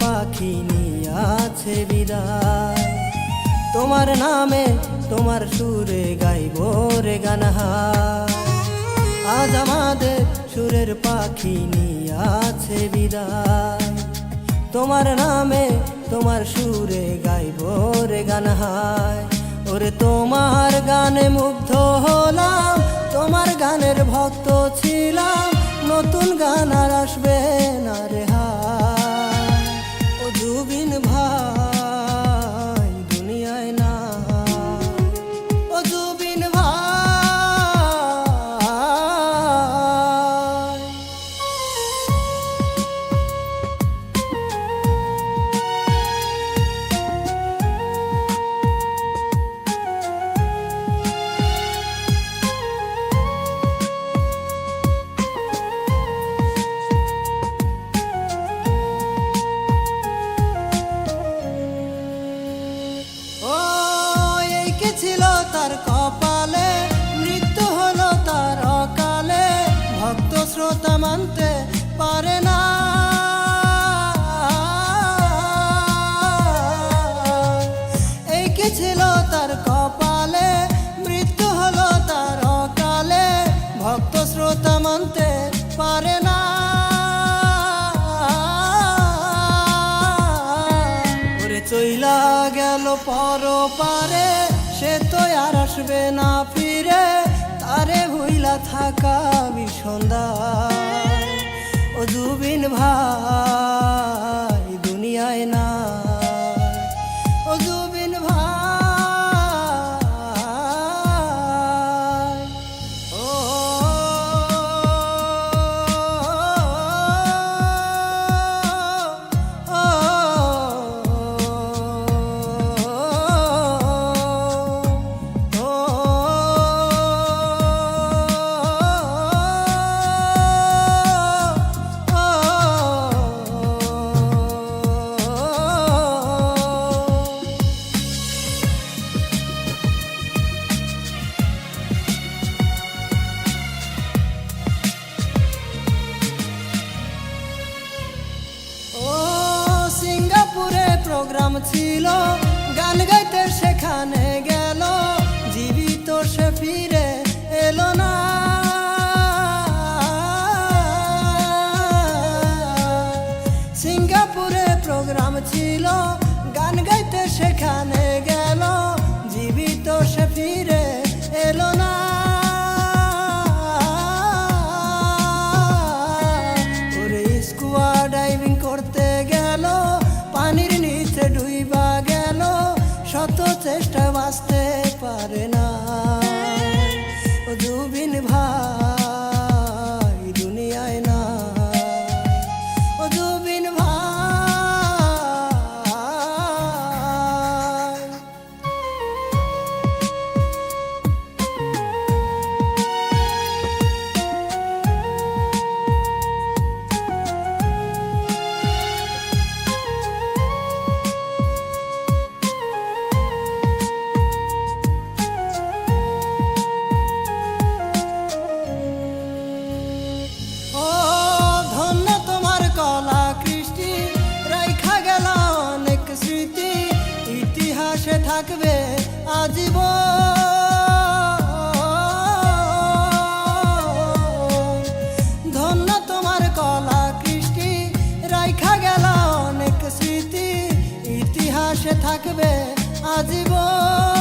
পাখি নিয়ে আছে বিদায়। তোমার নামে তোমার সুরে গাইব রে গানহার আজ আমাদের সুরের পাখি নিয়ে আছে বিদায়। তোমার নামে তোমার সুরে গাইব রে গান ওরে তোমার গানে মুগ্ধ হলাম, তোমার গানের ভক্ত ছিলাম। ছিল তার কপালে, মৃত্যু হলো তার অকালে। ভক্ত শ্রোতা মানতে পারে না। চইলা গেল পর পারে সে তো আর আসবে না ফিরে। তারে ভুইলা থাকা বিসন্দায় ও জুবিন ভাই। প্রোগ্রাম ছিল, গান গাইতে সেখানে গেল, জীবিত সে ফিরে এলো না। সিঙ্গাপুরে প্রোগ্রাম ছিল, গান গাইতে সেখানে গেল, জীবিত সে ফিরে পারে না। থাকবে আজীব ধন্য তোমার কলা কৃষ্টি রাইখা গেল অনেক স্মৃতি ইতিহাসে থাকবে আজীবন।